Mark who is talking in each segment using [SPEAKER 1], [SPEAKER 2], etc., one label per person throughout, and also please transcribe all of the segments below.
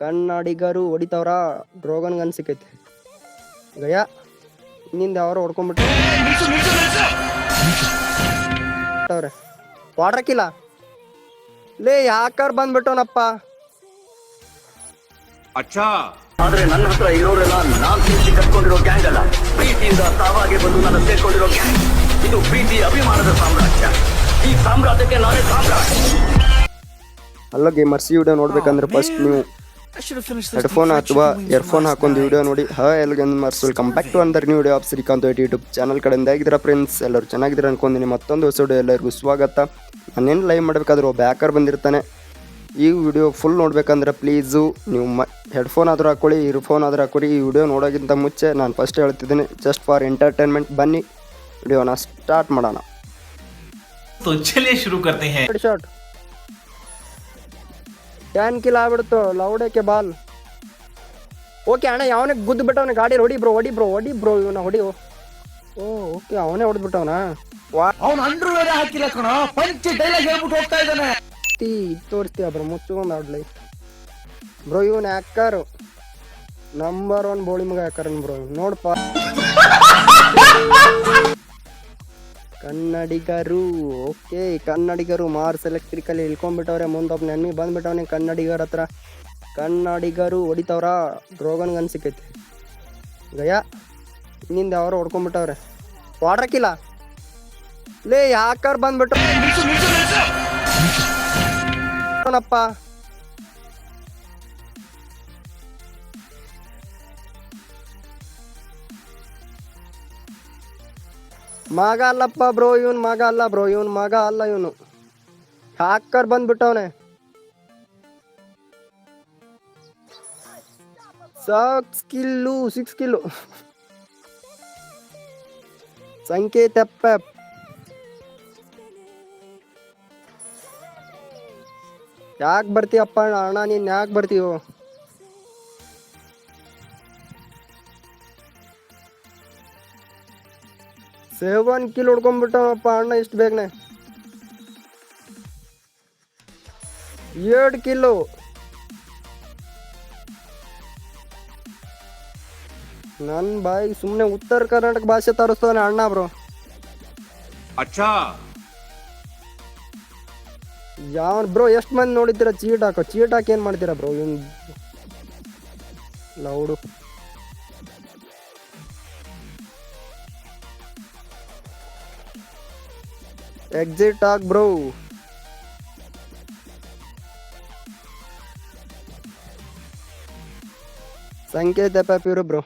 [SPEAKER 1] ಕನ್ನಡಿಗರು ಹೊಡಿತಾವ್ರ ಡ್ರೋಗನ್ಗೆ ಅನ್ಸಿಕೈತೆ. ಗಯ ಇನ್ನಿಂದ ಯಾರು ಹೊಡ್ಕೊಂಡ್ಬಿಟ್ರೆ ವಾಡ್ರಕ್ಕಿಲ್ಲ ಲೇ ಯಾಕಾರ ಬಂದ್ಬಿಟ್ಟವನಪ್ಪ?
[SPEAKER 2] ಅಚ್ಚಾ.
[SPEAKER 3] ಆದ್ರೆ ನನ್ನ ಹತ್ರ ಇರೋರೆಲ್ಲ ನಾನ್ ಪ್ರೀತಿ ಕಟ್ಕೊಂಡಿರೋ ಗ್ಯಾಂಗ್ ಅಲ್ಲ. ಪ್ರೀತಿಯಿಂದ ತಾವಾಗೆ ಬಂದು ನನ್ನ ಸೇರ್ಕೊಂಡಿರೋ ಗ್ಯಾಂಗ್. ಇದು ಪ್ರೀತಿ ಅಭಿಮಾನದ ಸಾಮ್ರಾಜ್ಯ. ಈ ಸಾಮ್ರಾಜ್ಯಕ್ಕೆ ನಾನೇ ಸಾಮ್ರಾಜ್ಯ
[SPEAKER 1] ಅಲ್ಲ ಗೇಮರ್ಸ್ ವಿಡಿಯೋ ನೋಡ್ಬೇಕಂದ್ರೆ ಫಸ್ಟ್ ನೀವು. ಹೆಡ್ಫೋನ್ ಅಥವಾ ಇಯರ್ಫೋನ್ ಹಾಕೊಂಡು ವಿಡಿಯೋ ನೋಡಿ ಹಾ ಎಲ್ಲ gamers welcome back to another new video of Srikanth at YouTube channel ಕಡೆಯಿಂದ ಆಗಿದ್ದೀರಾ ಫ್ರೆಂಡ್ಸ್ ಎಲ್ಲರೂ ಚೆನ್ನಾಗಿದ್ದೀರಾ ಅನ್ಕೊಂಡಿನಿ ಮತ್ತೊಂದು ಹೊಸ ವಿಡಿಯೋ ಎಲ್ಲರಿಗೂ ಸ್ವಾಗತ ನಾನೇನು ಲೈವ್ ಮಾಡಬೇಕಾದ್ರೂ ಒಬ್ಬ ಬ್ಯಾಕರ್ ಬಂದಿರ್ತಾನೆ ಈ ವಿಡಿಯೋ ಫುಲ್ ನೋಡ್ಬೇಕಂದ್ರೆ ಪ್ಲೀಸು ನೀವು ಮ ಹೆಡ್ಫೋನ್ ಆದರೂ ಹಾಕೊಳ್ಳಿ ಇಯರ್ಫೋನ್ ಆದರೂ ಹಾಕೊಳ್ಳಿ ಈ ವಿಡಿಯೋ ನೋಡೋಕ್ಕಿಂತ ಮುಂಚೆ ನಾನು ಫಸ್ಟ್ ಹೇಳ್ತಿದ್ದೀನಿ ಜಸ್ಟ್ ಫಾರ್ ಎಂಟರ್ಟೈನ್ಮೆಂಟ್ ಬನ್ನಿ ವಿಡಿಯೋನ ಸ್ಟಾರ್ಟ್ ಮಾಡೋಣ
[SPEAKER 4] तो चलिए शुरू करते हैं
[SPEAKER 1] ಹೆಡ್ ಟ್ಯಾನ್ ಕಿಲ್ ಆಗ್ಬಿಡ್ತು. ಲೌಡಕ್ಕೆ ಬಾಲ್ ಓಕೆ ಅಣ್ಣ ಯಾವನೇ ಗುದ್ದು ಬಿಟ್ಟವನ ಗಾಡಿ ಹೊಡಿ ಬ್ರೋ ಹೊಡಿ ಬ್ರೋ ಹೊಡಿ ಬ್ರೋ ಇವನ ಹೊಡಿ ಓ ಓಕೆ ಅವನೇ ಹೊಡೆದ್ಬಿಟ್ಟವನ ವಾ
[SPEAKER 5] ಅವನು ಅಂಡ್ರೂ ಹಾಕಿಲ್ಲ ಕಣ ಪಂಚ್ ಡೈಲಾಗ್ ಹೇಳ್ಬಿಟ್ಟು ಹೋಗ್ತಾ ಇದ್ದಾನೆ.
[SPEAKER 1] ತೀ ತೋರಿಸ್ತೀಯ ಬ್ರೋ ಮುಚ್ಕೊಂಡ್ ಆಡ್ಲಿ ಬ್ರೋ ಇವನ್ ಹ್ಯಾಕರ್ ನಂಬರ್ ಒನ್ ಬೋಳಿ ಮಗ ಹ್ಯಾಕರ್ ಬ್ರೋ ನೋಡಪ್ಪ ಕನ್ನಡಿಗರು. ಓಕೆ, ಕನ್ನಡಿಗರು ಮಾರ್ಸ್ ಎಲೆಕ್ಟ್ರಿಕಲ್ ಇಳ್ಕೊಂಡ್ಬಿಟ್ಟವ್ರೆ ಮುಂದೊಬ್ಬ ನೆನ್ಮಿ ಬಂದ್ಬಿಟ್ಟವನೆ ಕನ್ನಡಿಗರ ಹತ್ರ. ಕನ್ನಡಿಗರು ಹೊಡಿತವ್ರ? ಡ್ರೋಗನ್ ಗನ್ ಸಿಕ್ಕೈತಿ ಗಯ ಇನ್ನಿಂದ ಅವರು ಹೊಡ್ಕೊಂಡ್ಬಿಟ್ಟವ್ರೆ. ವಾಡ್ರಕ್ಕಿಲ್ಲ ಲೇ, ಯಾಕರ್ ಬಂದ್ಬಿಟ್ಟು ಮಗ ಅಲ್ಲಪ್ಪ ಬ್ರೋ, ಇವನ್ ಮಗ ಅಲ್ಲ ಬ್ರೋ, ಇವನ್ ಮಗ ಅಲ್ಲ ಇವನು. Hacker ಬಂದ್ಬಿಟ್ಟವನೆ. Six kill six kill Sanket Pep ಯಾಕೆ ಬರ್ತೀಯಪ್ಪ ಅಣ್ಣ, ನೀನ್ ಯಾಕೆ ಬರ್ತೀಯೋ? ಸೇವನ್ ಕಿಲ್ ಹೊಡ್ಕೊಂಡ್ಬಿಟ್ಟವಪ್ಪ ಅಣ್ಣ ಇಷ್ಟು ಬೇಗನೆ. ಎರಡು ಕಿಲೋ. ನನ್ನ ಬಾಯಿ ಸುಮ್ಮನೆ ಉತ್ತರ ಕರ್ನಾಟಕ ಭಾಷೆ ತರಿಸ್ತಾನೆ ಅಣ್ಣ ಬ್ರೋ.
[SPEAKER 2] ಅಚ್ಚಾ.
[SPEAKER 1] ಯಾವನ್ ಬ್ರೋ ಎಷ್ಟು ಮಂದಿ ನೋಡಿದ್ದೀರಾ ಚೀಟ್ ಹಾಕೋ? ಚೀಟ್ ಹಾಕಿ ಏನು ಮಾಡ್ತೀರಾ ಬ್ರೋ? ಲೌಡು. ಎಕ್ಸಿಟ್ ಆಗ್ ಬ್ರೋ ಸಂಕೇತ ಪ್ಯಾಪಿರು ಬ್ರೋ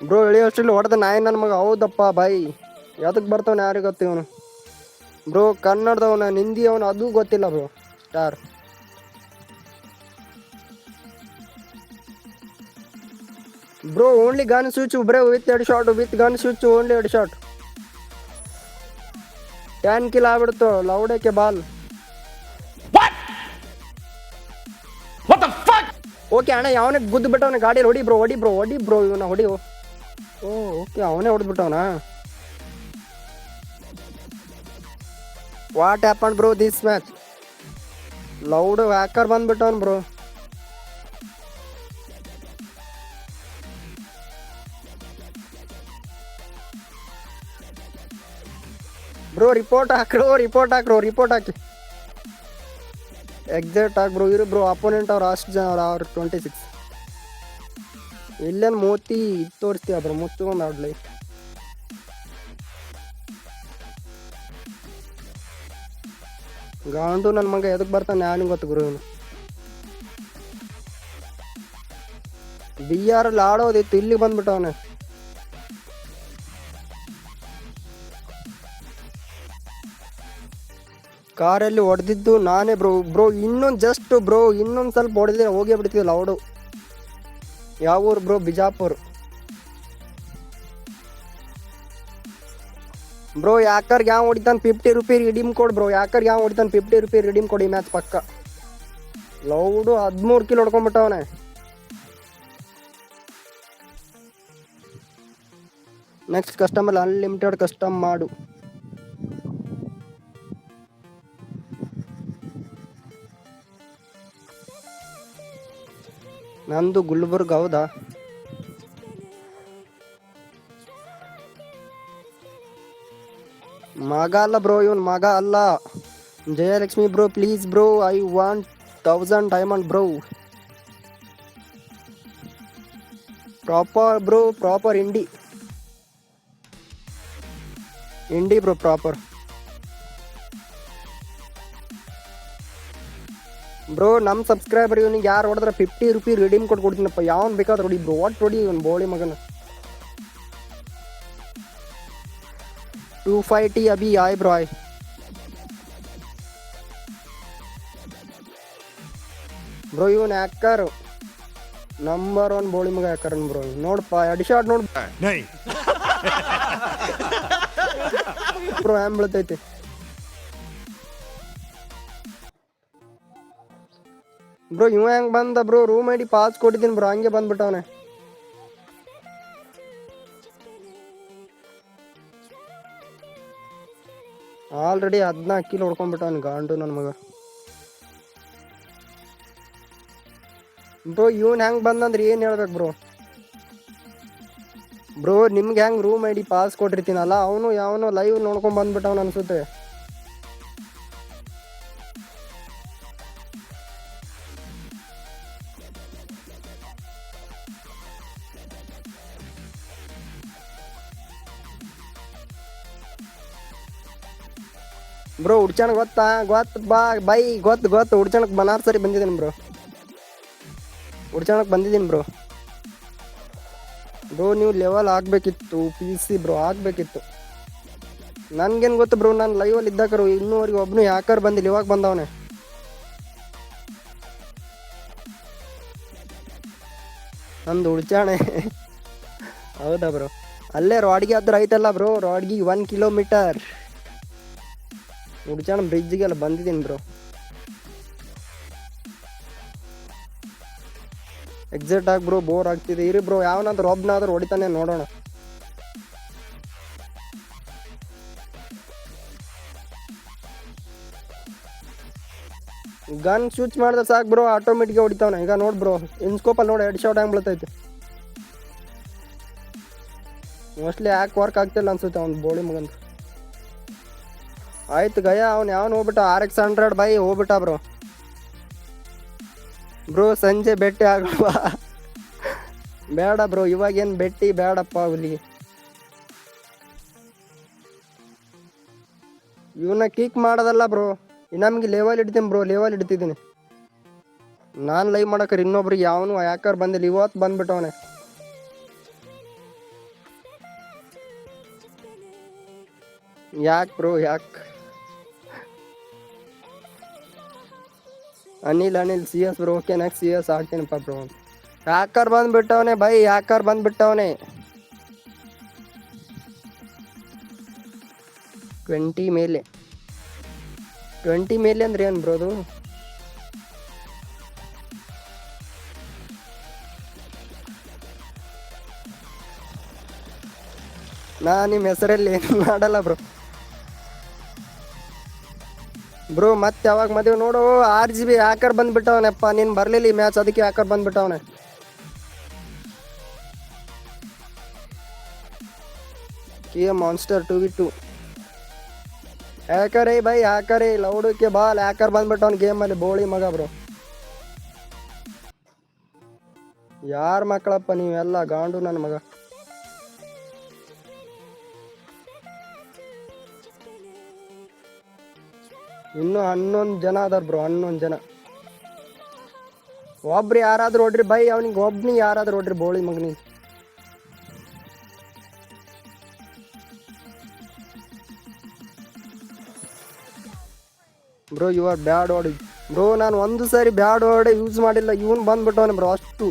[SPEAKER 1] ಬ್ರೋ ಇಳಿಯೋಷ್ಟ್ರಲ್ಲಿ ಹೊಡೆದ ನಾಯಿ ನನ್ನ ಮಗ. ಹೌದಪ್ಪ ಬಾಯಿ ಯಾವ್ದಕ್ಕೆ ಬರ್ತಾವನ ಯಾರಿಗೆ ಗೊತ್ತಿವನು ಬ್ರೋ ಕನ್ನಡದವನ ನಿಂದಿ ಅವನು ಅದು ಗೊತ್ತಿಲ್ಲ bro star bro only gun switch bro with ಎರಡು shot with gun switch only ಎರಡು ಶಾಟ್ ಟ್ಯಾನ್ ಕಿಲ್ ಆಗ್ಬಿಡ್ತು ಲೌಡಕ್ಕೆ ಬಾಲ್ ಓಕೆ ಅಣ್ಣ ಯಾವನೇ ಗುದ್ದು ಬಿಟ್ಟವನ ಗಾಡಿಯಲ್ಲಿ ಹೊಡಿ ಬ್ರೋ ಹೊಡಿ ಬ್ರೋ ಹೊಡಿ ಬ್ರೋ ಇವನ ಹೊಡಿ ಓ ಓಕೆ ಅವನೇ ಹೊಡೆದ್ಬಿಟ್ಟವನ what happen bro this match loud hacker ಬಂದ್ಬಿಟ್ಟವನ್ ಬ್ರೋ ಬ್ರೋ ರಿಪೋರ್ಟ್ ಹಾಕ್ರೋ ರಿಪೋರ್ಟ್ ಹಾಕ್ರೋ ರಿಪೋರ್ಟ್ ಹಾಕಿ. ಎಕ್ಸಾಕ್ಟ್ ಆಗಿ ಬ್ರೋ ಇರು ಬ್ರೋ ಅಪೋನೆಂಟ್ ಅವ್ರು ಅಷ್ಟು ಜನ ಅವ್ರು ಅವ್ರು ಟ್ವೆಂಟಿ ಸಿಕ್ಸ್ ಇಲ್ಲೇನು ಮೋತಿ ಇದು ತೋರಿಸ್ತೀವಿ ಬ್ರೋ ಮುಚ್ಕೊಂಡು ಆಡ್ಲಿ. ಗಾಂಡು ನನ್ನ ಮಗ ಎದಕ್ಕೆ ಬರ್ತಾನೆ ನಾನು ಗೊತ್ತು ಗುರು ಬಿ ಆರ್ ಅಲ್ಲಿ ಆಡೋದಿತ್ತು, ಇಲ್ಲಿಗೆ ಬಂದ್ಬಿಟ್ಟವನೆ. ಕಾರಲ್ಲಿ ಹೊಡೆದಿದ್ದು ನಾನೇ ಬ್ರೋ. ಬ್ರೋ, ಇನ್ನೊಂದು ಜಸ್ಟ್ ಬ್ರೋ, ಇನ್ನೊಂದು ಸ್ವಲ್ಪ ಹೊಡೆದಿದ್ರೆ ಹೋಗೇ ಬಿಡ್ತಿದ್ದೆ ಲೌಡು ಯಾವ ಊರು ಬ್ರೋ? ಬಿಜಾಪುರ್. ಬ್ರೋ ಯಾಕರ್ಗೆ ಯಾವ ಹೊಡಿತಾನೆ? ಫಿಫ್ಟಿ ರುಪಿ ರಿಡೀಮ್ ಕೊಡು ಬ್ರೋ. ಯಾಕರ್ಗೆ ಯಾವ ಹೊಡಿತಾನೆ? ಫಿಫ್ಟಿ ರುಪಿ ರಿಡೀಮ್ ಕೊಡಿ ಮ್ಯಾಚ್ ಪಕ್ಕ. ಲೌಡು ಹದಿಮೂರು ಕಿಲೋ ಹೊಡ್ಕೊಂಡ್ಬಿಟ್ಟವನೆ ನೆಕ್ಸ್ಟ್ ಕಸ್ಟಮರ್ ಅನ್ಲಿಮಿಟೆಡ್ ಕಸ್ಟಮ್ ಮಾಡು. ನಂದು ಗುಲ್ಬರ್ಗ್ ಹೌದಾ? ಮಗ ಅಲ್ಲ ಬ್ರೋ, ಇವನ್ ಮಗ ಅಲ್ಲ. Jayalakshmi bro please bro I want thousand diamond bro. Proper bro proper Indi Indi bro proper bro ನಮ್ಮ ಸಬ್ಸ್ಕ್ರೈಬರ್ ಇವ್ನಿಗೆ ಯಾರು ಹೊಡೆದ್ರೆ ಫಿಫ್ಟಿ ರುಪಿ ರಿಡೀಮ್ ಕೊಟ್ಟು ಕೊಡ್ತೀನಪ್ಪ. ಯಾವನ್ ಬೇಕಾದ್ರೆ ಹೊಡಿ ಬ್ರೋ ಒಟ್ಟು ಹೊಡಿ ಇವನ್ ಬೋಳಿ ಮಗನ. ಟೂ ಫೈ ಟಿ ಅಭಿ ಆಯ್ ಬ್ರೋ ಆಯ್ ಬ್ರೋ ಇವನ್ ಹ್ಯಾಕರ್ ನಂಬರ್ ಒನ್ ಬೋಳಿ ಮಗ ಹ್ಯಾಕರ್ ಬ್ರೋ ನೋಡಪ್ಪ ಎರಡು ಶಾಟ್ ನೋಡ್ ಬ್ರೋ ಹ್ಯಾಮ್ ಬೀಳ್ತೈತಿ. ಬ್ರೋ ಇವ ಹೆಂಗ್ ಬಂದ? ಬ್ರೋ ರೂಮ್ ಐಡಿ ಪಾಸ್ ಕೊಟ್ಟಿದ್ದೀನಿ ಬ್ರೋ ಹಂಗೆ ಬಂದ್ಬಿಟ್ಟವನೆ. ಆಲ್ರೆಡಿ ಹದಿನಾಲ್ಕು ಕಿಲೋ ಹೊಡ್ಕೊಂಡ್ಬಿಟ್ಟವನ್ ಗಾಂಡು ನನ್ನ ಮಗ. ಬ್ರೋ ಇವನ್ ಹೆಂಗ್ ಬಂದಂದ್ರೆ ಏನ್ ಹೇಳ್ಬೇಕು ಬ್ರೋ ಬ್ರೋ ನಿಮ್ಗೆ ಹೆಂಗ್ ರೂಮ್ ಐಡಿ ಪಾಸ್ ಕೊಟ್ಟಿರ್ತೀನಲ್ಲ, ಅವನು ಯಾವನು ಲೈವ್ ನೋಡ್ಕೊಂಡ್ ಬಂದ್ಬಿಟ್ಟವನ್ ಅನ್ಸುತ್ತೆ. ಬ್ರೋ ಉಡ್ಚಣ ಗೊತ್ತಾ? ಗೊತ್ತು ಬಾ, ಬೈ ಗೊತ್ತು ಗೊತ್ತು ಉಡ್ಚಣಕ್ ಬನಾರ್ ಸರಿ ಬಂದಿದ್ದೀನಿ ಬ್ರೋ ಉಡ್ಚಣಕ್ ಬಂದಿದ್ದೀನಿ ಬ್ರೋ ಬ್ರೋ ನೀವು ಲೆವೆಲ್ ಆಗಬೇಕಿತ್ತು ಪಿ ಸಿ ಬ್ರೋ ಆಗಬೇಕಿತ್ತು. ನನ್ಗೇನ್ ಗೊತ್ತು ಬ್ರೋ ನಾನು ಲೈವಲ್ಲಿ ಇದ್ದಾಕರು ಇನ್ನೂವರೆಗೆ ಒಬ್ಬನು ಯಾಕರ್ ಬಂದಿಲ್ಲ, ಇವಾಗ ಬಂದವನೆ. ನಂದು ಉಡ್ಚಾಣೆ ಹೌದಾ ಬ್ರೋ ಅಲ್ಲೇ ರಾಡ್ಗೆ ಆದ್ರೆ ಐತಲ್ಲ ಬ್ರೋ ರಾಡ್ಗೆ ಒನ್ ಕಿಲೋಮೀಟರ್ ಉಡ್ಚಾಣ ಬ್ರಿಡ್ಜ್ಗೆಲ್ಲ ಬಂದಿದ್ದೀನಿ ಬ್ರೋ ಎಕ್ಸಾಕ್ಟ್ ಆಗಿ ಬ್ರೋ ಬೋರ್ ಆಗ್ತಿದೆ. ಇರಿ ಬ್ರೋ ಯಾವನಾದ್ರೂ ಒಬ್ಬನಾದ್ರೂ ಹೊಡಿತಾನೆ ನೋಡೋಣ. ಗನ್ ಸ್ವಿಚ್ ಮಾಡಿದ್ರೆ ಸಾಕು ಬ್ರೋ ಆಟೋಮೆಟಿಕ್ ಹೊಡಿತಾವನ. ಈಗ ನೋಡಿ ಬ್ರೋ ಇನ್ಸ್ಕೋಪಲ್ಲಿ ನೋಡಿ, ಎರಡು ಶಾರ್ಟ್ ಬೀಳ್ತೈತೆ ಮೋಸ್ಟ್ಲಿ ಯಾಕೆ ವರ್ಕ್ ಆಗ್ತಿಲ್ಲ ಅನ್ಸುತ್ತೆ ಅವ್ನು ಬೋಳಿ ಮಗಂತ ಆಯ್ತು ಗಯ, ಅವ್ನು ಯಾವನು ಹೋಗ್ಬಿಟ್ಟ ಆರ್ ಎಕ್ಸ್ ಹಂಡ್ರೆಡ್ ಬೈ ಹೋಗ್ಬಿಟ್ಟ ಬ್ರೋ. ಬ್ರೋ, ಸಂಜೆ ಭೇಟಿ ಆಗುವ. ಬೇಡ ಬ್ರೋ, ಇವಾಗೇನು ಭೇಟಿ ಬೇಡಪ್ಪ ಹುಲಿ. ಇವನ್ನ ಕಿಕ್ ಮಾಡೋದಲ್ಲ ಬ್ರೋ. ನಮಗೆ ಲೆವೆಲ್ ಇಡ್ತೀನಿ ಬ್ರೋ ಲೆವೆಲ್ ಇಡ್ತಿದ್ದೀನಿ ನಾನು ಲೈವ್ ಮಾಡಕ್ರೆ ಇನ್ನೊಬ್ರಿಗೆ ಯಾವನು ಯಾಕರ್ ಬಂದಿಲ್ಲ ಇವತ್ತು ಬಂದ್ಬಿಟ್ಟವನೆ ಯಾಕೆ ಬ್ರೋ, ಯಾಕೆ? Anil Anil C S bro okay next C S ಹಾಕ್ತೀನಪ್ಪ bro hacker ಬಂದ್ಬಿಟ್ಟವನೆ ಬೈ ಯಾಕರ್ ಬಂದ್ಬಿಟ್ಟವನೆ. ಟ್ವೆಂಟಿ ಮೇಲೆ. ಟ್ವೆಂಟಿ ಮೇಲೆ ಅಂದ್ರೆ ಏನು ಬ್ರೋದು ನಾ ನಿಮ್ಮ ಹೆಸರಲ್ಲಿ ಏನು ಮಾಡಲ್ಲ ಬ್ರೋ ಬ್ರೋ, ಮತ್ತೆ ಯಾವಾಗ ಮದುವೆ ನೋಡು. ಆರ್ ಜಿ ಬಿ ಯಾಕರ್ ಬಂದ್ಬಿಟ್ಟವನಪ್ಪ. ನೀನು ಬರಲಿಲ್ಲ ಈ ಮ್ಯಾಚ್ ಅದಕ್ಕೆ hacker ಬಂದ್ಬಿಟ್ಟವನೆ. K monster two V two hacker by ಯಾಕರೇ ಲೌಡಕ್ಕೆ ಬಾಲ್. ಹ್ಯಾಕರ್ ಬಂದ್ಬಿಟ್ಟವನ್ ಗೇಮಲ್ಲಿ ಬೋಳಿ ಮಗ ಬ್ರೋ. ಯಾರ ಮಕ್ಕಳಪ್ಪ ನೀವೆಲ್ಲ ಗಾಂಡು ನನ್ನ ಮಗ. ಇನ್ನು ಹನ್ನೊಂದು ಜನ ಅದಾರ ಬ್ರೋ ಹನ್ನೊಂದು ಜನ. ಒಬ್ರು ಯಾರಾದ್ರೂ ಹೊಡ್ರಿ, ಬೈ ಅವನಿಗೆ, ಒಬ್ನಿಗೆ ಯಾರಾದ್ರೂ ಹೊಡ್ರಿ, ಬೋಳಿ ಮಗನಿ ಬ್ರೋ ಯು ಆರ್ ಬ್ಯಾಡ್ ಓಡಿ ಬ್ರೋ ನಾನು ಒಂದು ಸಾರಿ ಬ್ಯಾಡ್ ಓಡೆ ಯೂಸ್ ಮಾಡಿಲ್ಲ, ಇವನ್ ಬಂದ್ಬಿಟ್ಟವನೆ ಬ್ರೋ ಅಷ್ಟು.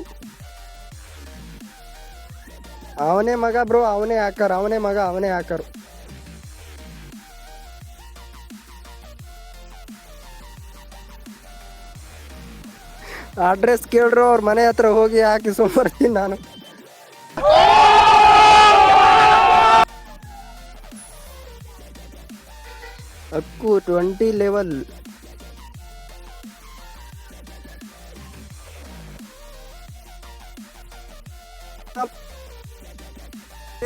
[SPEAKER 1] ಅವನೇ ಮಗ ಬ್ರೋ ಅವನೇ ಹಾಕರ್ ಅವನೇ ಮಗ, ಅವನೇ ಹಾಕರು ಅಡ್ರೆಸ್ ಕೇಳ್ರು, ಅವ್ರ ಮನೆ ಹತ್ರ ಹೋಗಿ ಹಾಕಿ ಸುಮ್ಮರ್ತೀನಿ ನಾನು. ಅಕ್ಕು ಟ್ವೆಂಟಿ ಲೆವೆಲ್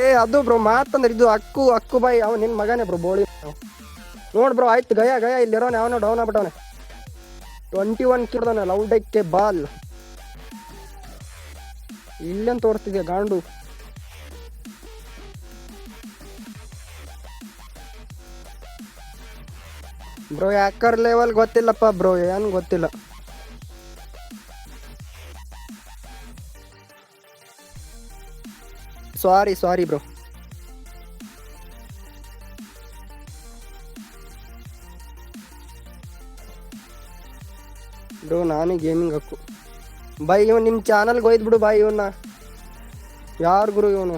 [SPEAKER 1] ಏ, ಅದು ಬ್ರೋ, ಮಾತಂದ್ರೆ ಇದು ಅಕ್ಕು ಅಕ್ಕು ಬಾಯಿ. ಅವ್ನು ನಿನ್ನ ಮಗನೇ ಬ್ರೋ, ಬೋಳಿ. ನೋಡಿ ಬ್ರೋ, ಆಯ್ತು, ಗಯಾ ಗಯಾ, ಇಲ್ಲಿರೋನೆ ಅವನು ಡೌನ್ ಆಗ್ಬಿಟ್ಟವನೆ. ಟ್ವೆಂಟಿ ಒನ್ ಲವ್ ಡೆಕ್ಕೆ ಬಾಲ್. ಇಲ್ಲೇನ್ ತೋರಿಸ್ತಿದ್ಯಾ ಗಾಂಡು? ಬ್ರೋ ಯಾಕರ್ ಲೆವೆಲ್ ಗೊತ್ತಿಲ್ಲಪ್ಪ ಬ್ರೋ, ಏನು ಗೊತ್ತಿಲ್ಲ. Sorry sorry bro. ಬ್ರೋ, ನಾನು ಗೇಮಿಂಗ್ ಹಕ್ಕು. ಬಾಯ್, ಇವನು ನಿಮ್ಮ ಚಾನಲ್ಗೆ ಒಯ್ದು ಬಿಡು ಬಾಯ್ ಇವನ್ನ ಯಾರು ಗುರು ಇವನು?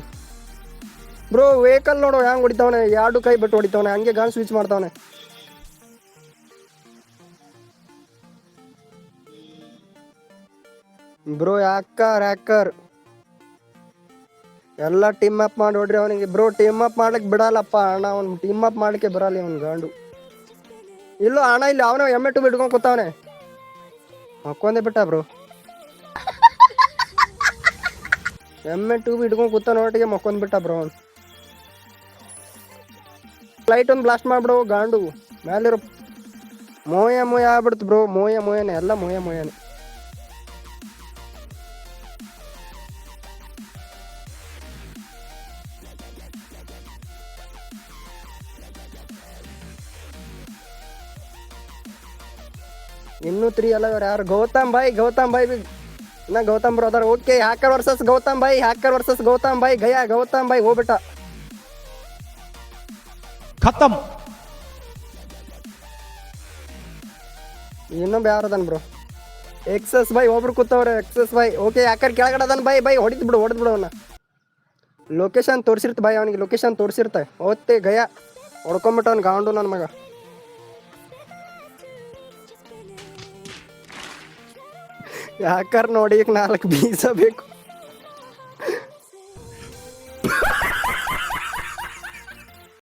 [SPEAKER 1] ಬ್ರೋ ವೆಹಿಕಲ್ ನೋಡು ಹೆಂಗೆ ಹೊಡಿತಾವನೆ? ಎರಡು ಕೈ ಬಿಟ್ಟು ಹೊಡಿತಾವನೆ, ಹಂಗೆ ಗಾನ್ ಸ್ವಿಚ್ ಮಾಡ್ತಾವನೆ. ಬ್ರೋ ಯಾಕರ್ ಯಾಕರ್ ಎಲ್ಲ ಟೀಮ್ ಅಪ್ ಮಾಡಿ ನೋಡ್ರಿ ಅವನಿಗೆ. ಬ್ರೋ ಟೀಮ್ ಅಪ್ ಮಾಡ್ಲಿಕ್ಕೆ ಬಿಡಲ್ಲಪ್ಪ ಅಣ್ಣ, ಅವ್ನು ಟೀಮ್ ಅಪ್ ಮಾಡ್ಲಿಕ್ಕೆ ಬರಲ್ಲ ಅವ್ನು ಗಾಂಡು. ಇಲ್ಲೋ ಅಣ್ಣ, ಇಲ್ಲಿ ಅವನ ಎಮ್ಮೆ ಟು ಬಿಟ್ಕೊಂಡು ಕೂತಾವನೆ. ಮಕ್ಕೊಂದೇ ಬಿಟ್ಟ ಬ್ರೋ. ಎಮ್ಮೆ ಟೂ ಇಟ್ಕೊಂಡು ಕೂತ ನೋಟಿಗೆ ಮಕ್ಕೊಂದ್ ಬಿಟ್ಟ ಬ್ರೋ ಫ್ಲೈಟ್ ಒಂದು ಬ್ಲಾಸ್ಟ್ ಮಾಡ್ಬಿಡು ಗಾಂಡು. ಮೇಲಿರೋ ಮೋಯ ಮೋಯ ಆಗ್ಬಿಡ್ತು ಬ್ರೋ, ಮೋಯ ಮೋಯನೆ, ಎಲ್ಲ ಮೋಯ ಮೋಯನೆ. ಇನ್ನೂ ತ್ರೀ ಅಲ್ಲ ಇವ್ರು ಯಾರು? ಗೌತಮ್ ಬಾಯ್ ಗೌತಮ್ ಬಾಯ್ ಬಿ ನಾ Gautam brother okay hacker versus Gautam ಬಾಯ್ ಹ್ಯಾಕರ್ ವರ್ಸಸ್ ಗೌತಮ್ ಬಾಯ್ ಗಯಾ ಗೌತಮ್ ಬಾಯ್ ಹೋಗ್ಬಿಟ್ಟ.
[SPEAKER 5] ಖತಮ್.
[SPEAKER 1] ಇನ್ನೊಬ್ಬ ಯಾರದನ್ ಬ್ರೋ ಎಕ್ಸಸ್ ಬಾಯ್ ಒಬ್ರು ಕೂತವ್ರೆ ಎಕ್ಸಸ್ ಬಾಯ್ ಓಕೆ ಯಾಕಡೆ ಕೆಳಗಡೆ ಅದನ್ ಬಾಯ್ ಬಾಯ್ ಹೊಡಿದ್ ಬಿಡು ಹೊಡೆದ್ ಬಿಡು ಅವನ. ಲೊಕೇಶನ್ ತೋರಿಸಿರ್ತ ಬಾಯ್ ಅವನಿಗೆ ಲೊಕೇಶನ್ ತೋರಿಸಿರ್ತೆ. ಓತ್ತೆ ಗಯಾ ಹೊಡ್ಕೊಂಬಿಟ್ಟು ಅವ್ನು ಗಾಂಡು ನನ್ನ ಮಗ. ಯಾಕರ್ ನೋಡಿ ಈಗ ನಾಲ್ಕು ಬೀಸ ಬೇಕು?